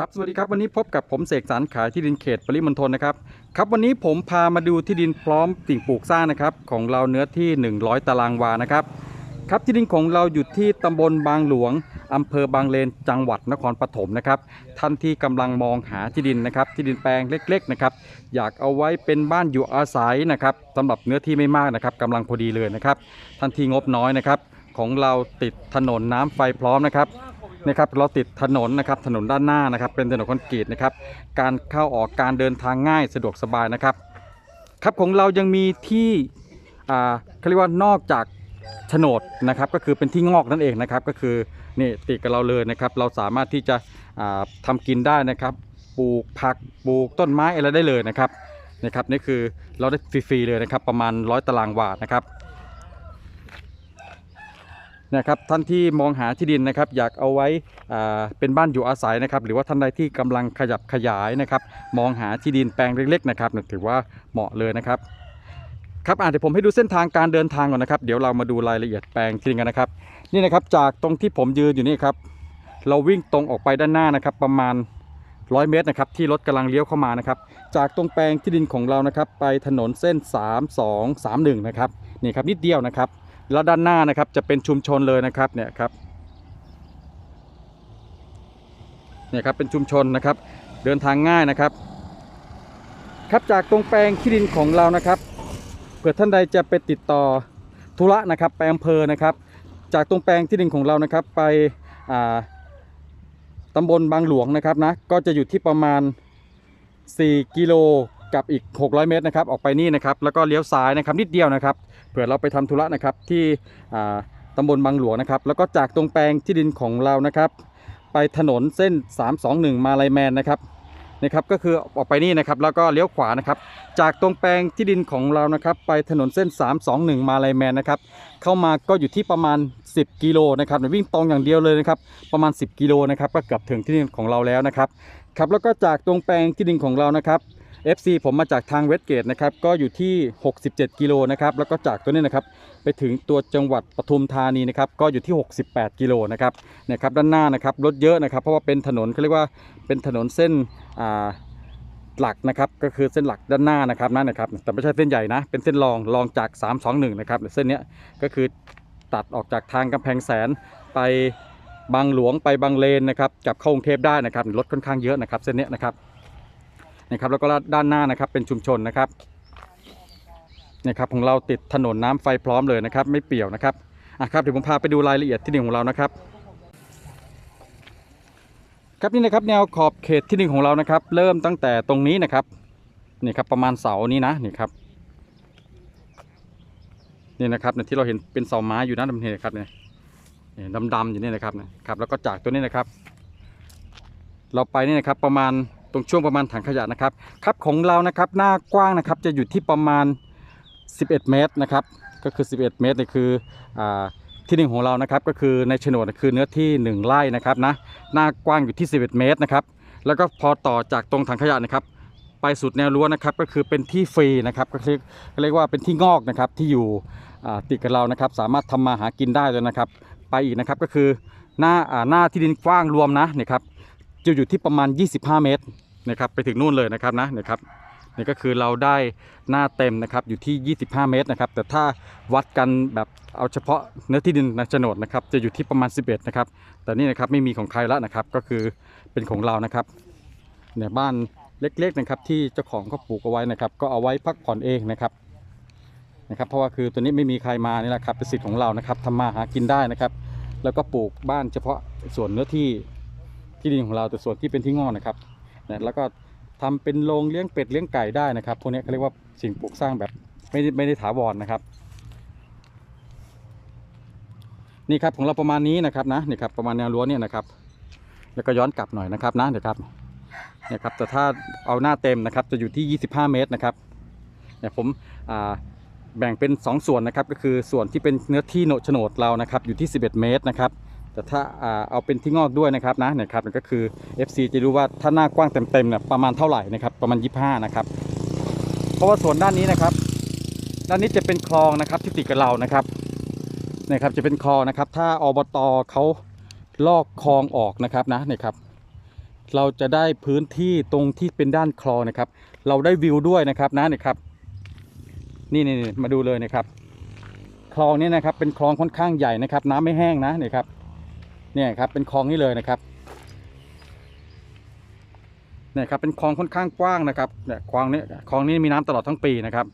ครับสวัสดีครับวันนี้พบกับผมเสกสรรขายที่ดินเขตปริมณฑลนะครับครับวันนี้ผมพามาดูที่ดินพร้อมสิ่งปลูกสร้างนะครับของเราเนื้อที่ 100 ตารางวานะครับครับที่ดินของเราอยู่ที่ตำบลบางหลวงอำเภอบางเลนจังหวัดนครปฐมนะครับท่านที่กำลังมองหาที่ดินนะครับที่ดินแปลงเล็กๆนะครับอยากเอาไว้เป็นบ้านอยู่อาศัยนะครับสำหรับเนื้อที่ไม่มากนะครับกำลังพอดีเลยนะครับท่านที่งบน้อยนะครับของเราติดถนนน้ำไฟพร้อมนะครับ นะครับเราติดถนนนะครับถนนด้านหน้านะครับ เป็นถนนคอนกรีตนะครับ การเข้าออกการเดินทางง่ายสะดวกสบายนะครับ ครับของเรายังมีที่อ่าเขาเรียกว่านอกจากโฉนดนะครับ ก็คือเป็นที่งอกนั่นเองนะครับ ก็คือนี่ติดกับเราเลยนะครับ เราสามารถที่จะอ่าทำกินได้นะครับ ปลูกผักปลูกต้นไม้อะไรได้เลยนะครับนะครับนี่คือเราได้ฟรีๆเลยนะครับ ประมาณร้อยตารางวานะครับ นะครับท่านที่มองหาที่ดินนะครับ อยากเอาไว้อ่าเป็นบ้านอยู่อาศัยนะครับ หรือว่าท่านใดที่กำลังขยับขยายนะครับ มองหาที่ดินแปลงเล็กๆนะครับถือว่าเหมาะเลยนะครับครับอ่าเดี๋ยวผมให้ดูเส้นทางการเดินทางก่อนนะครับ เดี๋ยวเรามาดูรายละเอียดแปลงที่ดินกันนะครับ นี่นะครับจากตรงที่ผมยืนอยู่นี่ครับเราวิ่งตรงออกไปด้านหน้านะครับ ประมาณ 100 เมตรนะครับ ที่รถกำลังเลี้ยวเข้ามานะครับ จากตรงแปลงที่ดินของเรานะครับ ไปถนนเส้น 3231 นะครับนี่ครับนิดเดียวนะครับ แล้วด้านหน้านะครับจะเป็นชุมชนเลยนะครับเนี่ยครับเนี่ยครับเป็นชุมชนนะครับ เดินทางง่ายนะครับ ครับจากตรงแปลงที่ดินของเรานะครับเผื่อท่านใดจะไปติดต่อธุระนะครับไปอำเภอนะครับ จากตรงแปลงที่ดินของเรานะครับ ไปอ่าตำบลบางหลวงนะครับนะก็จะอยู่ที่ประมาณ 4 กิโลกับอีก 600 เมตรนะครับ ออกไปนี่นะครับ แล้วก็เลี้ยวซ้ายนะครับนิดเดียวนะครับ เผื่อเราไปทำธุระนะครับที่อ่าตำบลบางหลวงนะครับ แล้วก็จากตรงแปลงที่ดินของเรานะครับ ไปถนนเส้น 321 มาลายแมนนะครับนะครับก็คือออกไปนี่นะครับแล้วก็เลี้ยวขวานะครับ จากตรงแปลงที่ดินของเรานะครับไปถนนเส้น 321 มาลายแมนนะครับเข้ามาก็อยู่ที่ประมาณ 10 กิโลนะครับวิ่งตรงอย่างเดียวเลยนะครับประมาณ 10 กิโลนะครับก็เกือบถึงที่ดินของเราแล้วนะครับครับแล้วก็จากตรงแปลงที่ดินของเรานะครับ FC ผมมาจากทางเวสเกตนะครับก็อยู่ที่ 67 กิโลนะครับแล้วก็จากตัวนี้นะครับไปถึงตัวจังหวัดปทุมธานีนะครับก็อยู่ที่ 68 กิโลนะครับนะครับด้านหน้านะครับรถเยอะนะครับ เพราะว่าเป็นถนนเขาเรียกว่าเป็นถนนเส้นหลักนะครับก็คือเส้นหลักด้านหน้านะครับนั่นนะครับแต่ไม่ใช่เส้นใหญ่นะเป็นเส้นรองรองจาก 321 นะครับเส้นนี้ก็คือตัดออกจากทางกำแพงแสนไปบางหลวงไปบางเลนนะครับกลับเข้ากรุงเทพได้นะครับรถค่อนข้างเยอะนะครับเส้นนี้นะครับ นะครับแล้วก็ด้านหน้านะครับเป็นชุมชนนะครับนะครับของเราติดถนนน้ำไฟพร้อมเลยนะครับ ไม่เปี่ยวนะครับอะครับเดี๋ยวผมพาไปดูรายละเอียดที่ดินของเรานะครับ ครับนี่นะครับแนวขอบเขตที่ดินของเรานะครับ เริ่มตั้งแต่ตรงนี้นะครับนี่ครับประมาณเสานี้นะนี่ครับนี่นะครับที่เราเห็นเป็นเสาไม้อยู่นะดำเนินครับเนี่ยดำๆอยู่นี่นะครับนะครับ แล้วก็จากตัวนี้นะครับ เราไปนี่นะครับประมาณ ตรงช่วงประมาณถังขยะนะครับครับของเรานะครับหน้ากว้างนะครับจะอยู่ที่ประมาณ 11 เมตรนะครับก็คือ 11 เมตรนี่คืออาที่ดินของเรานะครับก็คือในโฉนดคือเนื้อที่ 1ไร่นะครับนะหน้ากว้างอยู่ที่ 11 เมตรนะครับแล้วก็พอต่อจากตรงถังขยะนะครับไปสุดแนวรั้วนะครับก็คือเป็นที่ฟรีนะครับก็คือเรียกว่าเป็นที่งอกนะครับที่อยู่ติดกับเรานะครับ สามารถทำมาหากินได้เลยนะครับ ไปอีกนะครับก็คือหน้าอ่าหน้าที่ดินกว้างรวมนะนี่ครับ จะอยู่ที่ประมาณ 25 เมตรนะครับไปถึงนู่นเลยนะครับนะนะครับนี่ก็คือเราได้หน้าเต็มนะครับอยู่ที่ 25 เมตรนะครับแต่ถ้าวัดกันแบบเอาเฉพาะเนื้อที่ดินในโฉนดนะครับจะอยู่ที่ประมาณ 11 นะครับ แต่นี่นะครับไม่มีของใครแล้วนะครับก็คือเป็นของเรานะครับเนี่ยบ้านเล็กๆนะครับที่เจ้าของเขาปลูกเอาไว้นะครับ ก็เอาไว้พักผ่อนเองนะครับนะครับ เพราะว่าคือตัวนี้ไม่มีใครมานี่แหละครับเป็นสิทธิ์ของเรานะครับทำมาหากินได้นะครับ แล้วก็ปลูกบ้านเฉพาะส่วนเนื้อที่ ที่ดินของเราแต่ส่วนที่เป็นที่งอกนะครับนะแล้วก็ทำเป็นโรงเลี้ยงเป็ดเลี้ยงไก่ได้นะครับพวกนี้เขาเรียกว่าสิ่งปลูกสร้างแบบไม่ได้ไม่ได้ถาวรนนะครับ นี่ครับของเราประมาณนี้นะครับนะนี่ครับประมาณแนวรั้วเนี่ยนะครับ แล้วก็ย้อนกลับหน่อยนะครับนะเดี๋ยวครับเนี่ยครับแต่ถ้าเอาหน้าเต็มนะครับจะอยู่ที่ 25 เมตรนะครับเนี่ยผมแบ่งเป็น 2 ส่วนนะครับก็คือส่วนที่เป็นเนื้อที่โหนโฉนดเรานะครับอยู่ที่ 11 เมตรนะครับ แต่ถ้าเอาเป็นที่งอกด้วยนะครับนะเนี่ยครับมันก็คือ FC จะรู้ว่าถ้าหน้ากว้างเต็มๆเนี่ยประมาณเท่าไหร่นะครับประมาณ 25 นะครับ เพราะว่าส่วนด้านนี้นะครับ ด้านนี้จะเป็นคลองนะครับที่ติดกับเรานะครับนะครับจะเป็นคลองนะครับ ถ้าอบตเขาลอกคลองออกนะครับนะเนี่ยครับ เราจะได้พื้นที่ตรงที่เป็นด้านคลองนะครับ เราได้วิวด้วยนะครับนะนี่ครับนี่นี่มาดูเลยนะครับ คลองนี้นะครับเป็นคลองค่อนข้างใหญ่นะครับ น้ำไม่แห้งนะนี่ครับ เนี่ยครับเป็นคลองนี้เลยนะครับเนี่ยครับเป็นคลองค่อนข้างกว้างนะครับเนี่ยคลองนี้คลองนี้มีน้ำตลอดทั้งปีนะครับ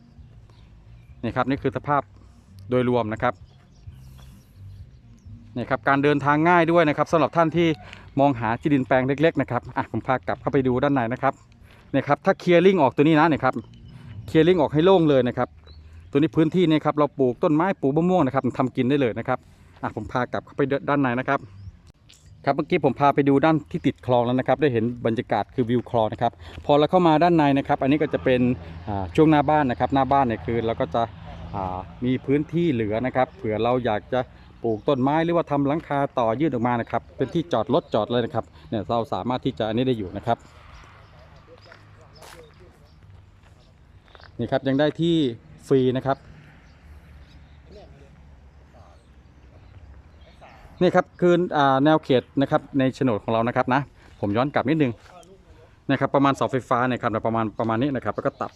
นี่ครับนี่คือสภาพโดยรวมนะครับนี่ครับการเดินทางง่ายด้วยนะครับสำหรับท่านที่มองหาที่ดินแปลงเล็ก ๆ นะครับอะผมพากลับเข้าไปดูด้านในนะครับเนี่ยครับถ้าเคลียร์ลิงออกตัวนี้นะเนี่ยครับเคลียร์ลิงออกให้โล่งเลยนะครับ ตัวนี้พื้นที่เนี่ยครับเราปลูกต้นไม้ปลูกมะม่วงนะครับทำกินได้เลยนะครับอะผมพากลับเข้าไปด้านในนะครับ ครับเมื่อกี้ผมพาไปดูด้านที่ติดคลองแล้วนะครับ ได้เห็นบรรยากาศคือวิวคลองนะครับ พอเราเข้ามาด้านในนะครับ อันนี้ก็จะเป็นช่วงหน้าบ้านนะครับ หน้าบ้านเนี่ยคือเราก็จะมีพื้นที่เหลือนะครับ เผื่อเราอยากจะปลูกต้นไม้หรือว่าทำหลังคาต่อยื่นออกมานะครับ เป็นที่จอดรถจอดเลยนะครับ เนี่ยเราสามารถที่จะอันนี้ได้อยู่นะครับ นี่ครับยังได้ที่ฟรีนะครับ นี่ครับคือแนวเขตนะครับในโฉนดของเรานะครับนะ ผมย้อนกลับนิดนึงนะครับประมาณเสาไฟฟ้าเนี่ยครับประมาณประมาณนี้นะครับ แล้วก็ตัด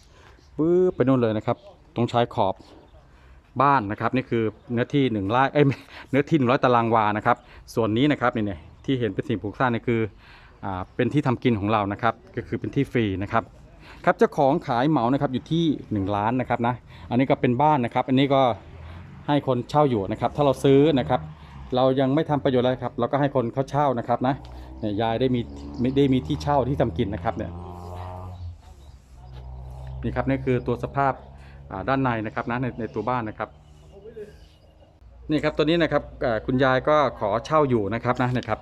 ปื๊บไปนู่นเลยนะครับตรงชายขอบบ้านนะครับ นี่คือเนื้อที่หนึ่งไร่เอ้ยเนื้อที่หนึ่งร้อยตารางวานะครับ ส่วนนี้นะครับนี่เนี่ยที่เห็นเป็นสิ่งปลูกสร้างนี่คืออ่าเป็นที่ทำกินของเรานะครับ ก็คือเป็นที่ฟรีนะครับครับเจ้าของขายเหมานะครับอยู่ที่ 1 ล้านนะครับนะอันนี้ก็เป็นบ้านนะครับ อันนี้ก็ให้คนเช่าอยู่นะครับ ถ้าเราซื้อนะครับ เรายังไม่ทำประโยชน์อะไรครับ เราก็ให้คนเขาเช่านะครับนะเนี่ยยายได้มีไม่ได้มีที่เช่าที่ทำกินนะครับเนี่ยนี่ครับนี่คือตัวสภาพด้านในนะครับนะในในตัวบ้านนะครับนี่ครับตัวนี้นะครับคุณยายก็ขอเช่าอยู่นะครับนะนะครับ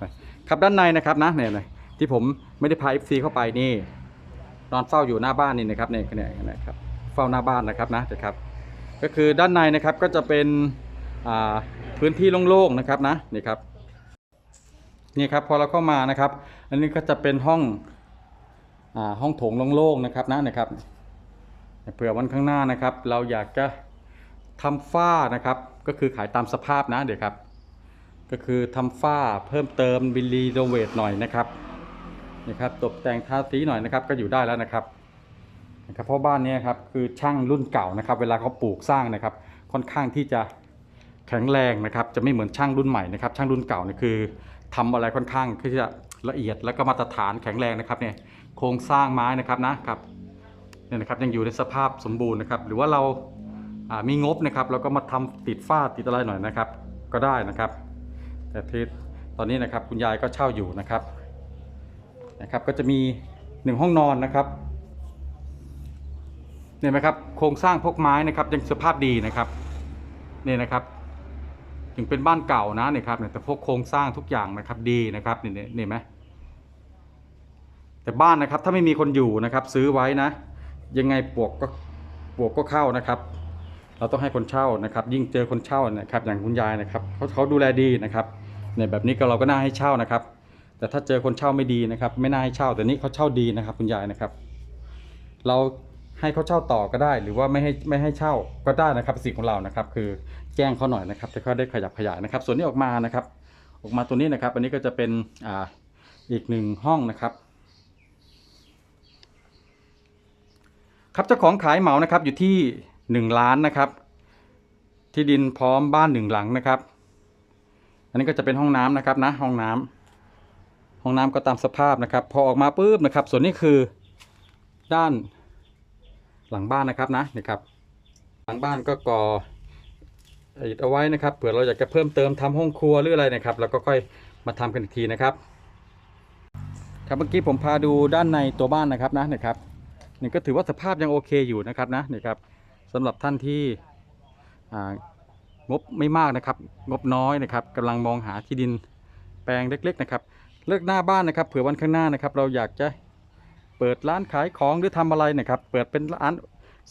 ครับด้านในนะครับนะเนี่ยเนี่ยที่ผมไม่ได้พา FC เข้าไปนี่นอนเฝ้าอยู่หน้าบ้านนี่นะครับเนี่ยเนี่ยนะครับเฝ้าหน้าบ้านนะครับนะนะครับ ก็คือด้านในนะครับก็จะเป็น พื้นที่โล่งๆนะครับนะนี่ครับนี่ครับพอเราเข้ามานะครับ อันนี้ก็จะเป็นห้องอห้องโถงโล่งๆนะครับนะนะครับเผื่อวันข้างหน้านะครับ เราอยากจะทำฝ้านะครับ ก็คือขายตามสภาพนะเดี๋ยวครับ ก็คือทำฝ้าเพิ่มเติมบิลีโนเวทหน่อยนะครับนะครับตกแต่งทาสีหน่อยนะครับ ก็อยู่ได้แล้วนะครับนะครับเพราะบ้านนี้ครับคือช่างรุ่นเก่านะครับ เวลาเขาปลูกสร้างนะครับ ค่อนข้างที่จะ แข็งแรงนะครับจะไม่เหมือนช่างรุ่นใหม่นะครับช่างรุ่นเก่าเนี่ยคือทำอะไรค่อนข้างที่จะละเอียดแล้วก็มาตรฐานแข็งแรงนะครับเนี่ยโครงสร้างไม้นะครับนะครับเนี่ยนะครับยังอยู่ในสภาพสมบูรณ์นะครับ หรือว่าเรามีงบนะครับเราก็มาทำติดฝ้าติดอะไรหน่อยนะครับ ก็ได้นะครับ แต่ทีตอนนี้นะครับคุณยายก็เช่าอยู่นะครับนะครับ ก็จะมีหนึ่งห้องนอนนะครับเนี่ยไหมครับโครงสร้างพวกไม้นะครับยังสภาพดีนะครับเนี่ยนะครับ ถึงเป็นบ้านเก่านะเนี่ยครับแต่พวกโครงสร้างทุกอย่างนะครับดีนะครับเนี่ยเนี่ยเนี่ยไหมแต่บ้านนะครับถ้าไม่มีคนอยู่นะครับ ซื้อไว้นะ ยังไงปลวกก็ปลวกก็เข้านะครับ เราต้องให้คนเช่านะครับ ยิ่งเจอคนเช่านะครับ อย่างคุณยายนะครับเขาเขาดูแลดีนะครับเนี่ยแบบนี้ก็เราก็น่าให้เช่านะครับ แต่ถ้าเจอคนเช่าไม่ดีนะครับ ไม่น่าให้เช่า แต่นี่เขาเช่าดีนะครับ คุณยายนะครับ เราให้เขาเช่าต่อก็ได้ หรือว่าไม่ให้ไม่ให้เช่าก็ได้นะครับสิทธิ์ของเรานะครับ คือ แจ้งเขาหน่อยนะครับจะเขาได้ขยับขยายนะครับ ส่วนนี้ออกมานะครับ ออกมาตัวนี้นะครับ อันนี้ก็จะเป็นอ่าอีกหนึ่งห้องนะครับ ครับเจ้าของขายเหมานะครับอยู่ที่หนึ่งล้านนะครับ ที่ดินพร้อมบ้านหนึ่งหลังนะครับ อันนี้ก็จะเป็นห้องน้ำนะครับนะห้องน้ำห้องน้ำก็ตามสภาพนะครับ พอออกมาปุ๊บนะครับ ส่วนนี้คือด้านหลังบ้านนะครับนะนี่ครับ หลังบ้านก็ก่อ อิฐเอาไว้นะครับเผื่อเราอยากจะเพิ่มเติมทำห้องครัวหรืออะไรนะครับเราก็ค่อยมาทำกันอีกทีนะครับ ครับเมื่อกี้ผมพาดูด้านในตัวบ้านนะครับนะนี่ครับนี่ก็ถือว่าสภาพยังโอเคอยู่นะครับนะนี่ครับสำหรับท่านที่อ่างบไม่มากนะครับ งบน้อยนะครับกำลังมองหาที่ดินแปลงเล็ก ๆ นะครับ เลือกหน้าบ้านนะครับเผื่อวันข้างหน้านะครับ เราอยากจะเปิดร้านขายของหรือทำอะไรนะครับ เปิดเป็นร้าน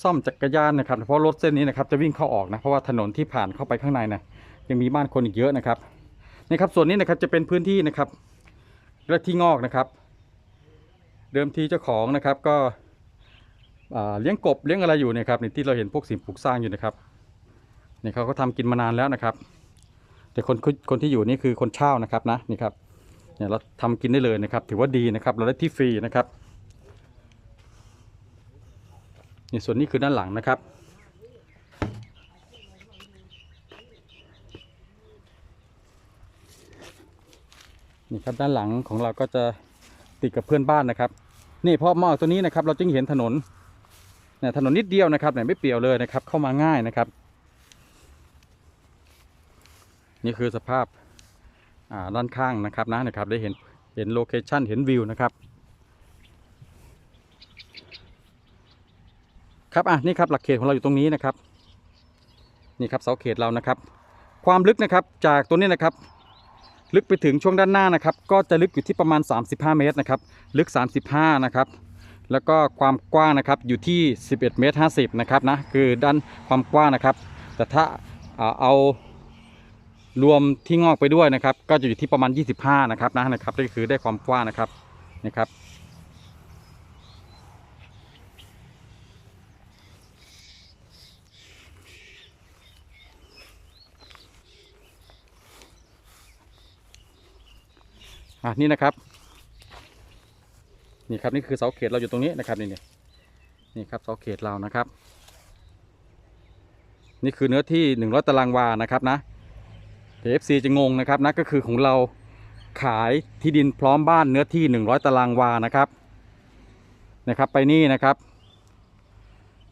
ซ่อมจักรยานนะครับเพราะรถเส้นนี้นะครับจะวิ่งเข้าออกนะเพราะว่าถนนที่ผ่านเข้าไปข้างในนะยังมีบ้านคนอีกเยอะนะครับนี่ครับส่วนนี้นะครับจะเป็นพื้นที่นะครับและที่งอกนะครับ เดิมทีเจ้าของนะครับก็เลี้ยงกบเลี้ยงอะไรอยู่เนะครับในที่เราเห็นพวกสิ่งปลูกสร้างอยู่นะครับนี่เขาก็ทำกินมานานแล้วนะครับ แต่คนคนที่อยู่นี่คือคนเช่านะครับนะนี่ครับเนี่ยเราทำกินได้เลยนะครับ ถือว่าดีนะครับ เราได้ที่ฟรีนะครับ นี่ส่วนนี้คือด้านหลังนะครับ นี่ครับด้านหลังของเราก็จะติดกับเพื่อนบ้านนะครับ นี่พอมองตัวนี้นะครับ เราจึงเห็นถนนเนี่ยถนนนิดเดียวนะครับเนี่ยไม่เปียวเลยนะครับ เข้ามาง่ายนะครับ นี่คือสภาพด้านข้างนะครับนะนะครับ ได้เห็นเห็นโลเคชันเห็นวิวนะครับ ครับอะนี่ครับหลักเขตของเราอยู่ตรงนี้นะครับนี่ครับเสาเขตเรานะครับ ความลึกนะครับจากตัวนี้นะครับ ลึกไปถึงช่วงด้านหน้านะครับ ก็จะลึกอยู่ที่ประมาณ 35 เมตรนะครับ ลึก 35 นะครับ แล้วก็ความกว้างนะครับอยู่ที่ 11 เมตร 50 นะครับนะคือด้านความกว้างนะครับ แต่ถ้าเอารวมที่งอกไปด้วยนะครับ ก็จะอยู่ที่ประมาณ 25 นะครับนะนะครับนี่คือได้ความกว้างนะครับนะครับ อะนี่นะครับ นี่ครับนี่คือเสาเขตเราอยู่ตรงนี้นะครับนี่นี่นี่ครับเสาเขตเรานะครับ นี่คือเนื้อที่100ตารางวานะครับนะเดี๋ยว FC จะงงนะครับนะก็คือของเราขายที่ดินพร้อมบ้านเนื้อที่100ตารางวานะครับนะครับไปนี่นะครับ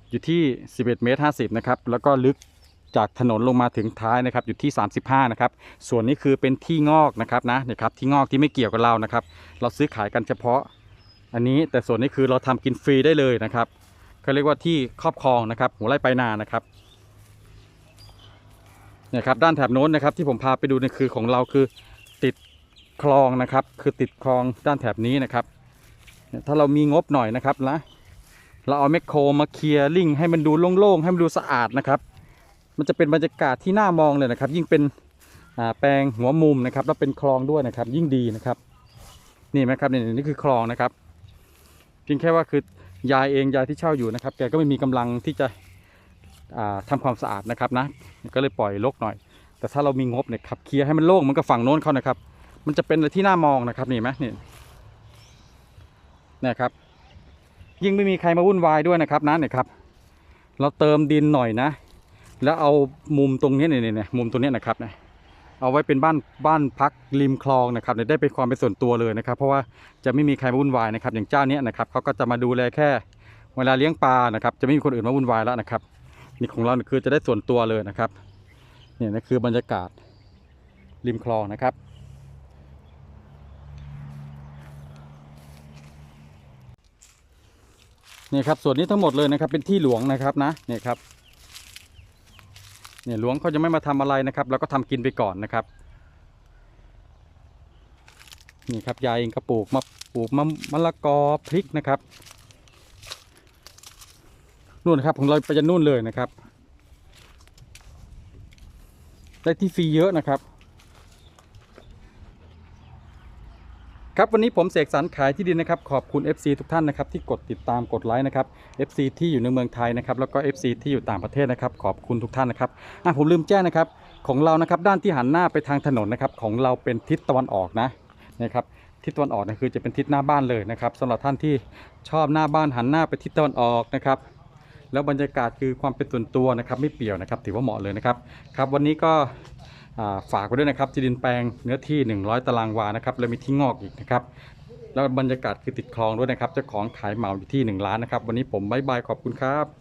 อยู่ที่11เมตร50นะครับแล้วก็ลึก จากถนนลงมาถึงท้ายนะครับอยู่ที่ 35 นะครับ ส่วนนี้คือเป็นที่งอกนะครับนะนี่ครับที่งอกที่ไม่เกี่ยวกับเรานะครับ เราซื้อขายกันเฉพาะ อันนี้แต่ส่วนนี้คือเราทำกินฟรีได้เลยนะครับเขาเรียกว่าที่ครอบครองนะครับหัวไร่ไปนานะครับเนี่ยครับด้านแถบโน้นนะครับที่ผมพาไปดูนี่คือของเราคือติดคลองนะครับ คือติดคลองด้านแถบนี้นะครับถ้าเรามีงบหน่อยนะครับนะเราเอาแมคโครมาเคลียร์ลิงให้มันดูโล่งๆให้มันดูสะอาดนะครับ มันจะเป็นบรรยากาศที่น่ามองเลยนะครับ ยิ่งเป็นแปลงหัวมุมนะครับ แล้วเป็นคลองด้วยนะครับ ยิ่งดีนะครับ นี่ไหมครับนี่นี่คือคลองนะครับเพียงแค่ว่าคือยายเองยายที่เช่าอยู่นะครับ แกก็ไม่มีกำลังที่จะอ่าทำความสะอาดนะครับนะ ก็เลยปล่อยรกหน่อย แต่ถ้าเรามีงบเนี่ยขับเคลียร์ให้มันโล่งมันก็ฝั่งโน้นเขานะครับ มันจะเป็นอะไรที่น่ามองนะครับนี่ไหมนี่เนะครับ ยิ่งไม่มีใครมาวุ่นวายด้วยนะครับนะเนี่ยครับ เราเติมดินหน่อยนะ แล้วเอามุมตรงนี้เนี่ยเนี่ยมุมตรงนี้นะครับเนี่ยเอาไว้เป็นบ้านบ้านพักริมคลองนะครับเนี่ยได้เป็นความเป็นส่วนตัวเลยนะครับ เพราะว่าจะไม่มีใครมาวุ่นวายนะครับอย่างเจ้าเนี้ยนะครับเขาก็จะมาดูแลแค่เวลาเลี้ยงปลานะครับ จะไม่มีคนอื่นมาวุ่นวายแล้วนะครับนี่ของเราคือจะได้ส่วนตัวเลยนะครับเนี่ยนะคือบรรยากาศริมคลองนะครับ นี่ครับส่วนนี้ทั้งหมดเลยนะครับเป็นที่หลวงนะครับนะเนี่ยครับ เนี่ยหลวงเขาจะไม่มาทำอะไรนะครับเราก็ทำกินไปก่อนนะครับนี่ครับยายเองก็ปลูกมาปลูกมะมะละกอพริกนะครับนู่นนะครับของเราไปจะนู่นเลยนะครับ ได้ที่ฟรีเยอะนะครับ ครับวันนี้ผมเสกสรรขายที่ดินนะครับขอบคุณ FC ทุกท่านนะครับที่กดติดตามกดไลค์นะครับ FC ที่อยู่ในเมืองไทยนะครับแล้วก็ FC ที่อยู่ต่างประเทศนะครับขอบคุณทุกท่านนะครับอะผมลืมแจ้งนะครับของเรานะครับด้านที่หันหน้าไปทางถนนนะครับของเราเป็นทิศตะวันออกนะนะครับทิศตะวันออกนะคือจะเป็นทิศหน้าบ้านเลยนะครับสำหรับท่านที่ชอบหน้าบ้านหันหน้าไปทิศตะวันออกนะครับแล้วบรรยากาศคือความเป็นส่วนตัวนะครับไม่เปี่ยวนะครับถือว่าเหมาะเลยนะครับครับวันนี้ก็ ฝากไว้ด้วยนะครับที่ดินแปลงเนื้อที่ 100 ตารางวานะครับแล้วมีที่งอกอีกนะครับแล้วบรรยากาศคือติดคลองด้วยนะครับเจ้าของขายเหมาอยู่ที่ 1 ล้านนะครับ วันนี้ผมบายบายขอบคุณครับ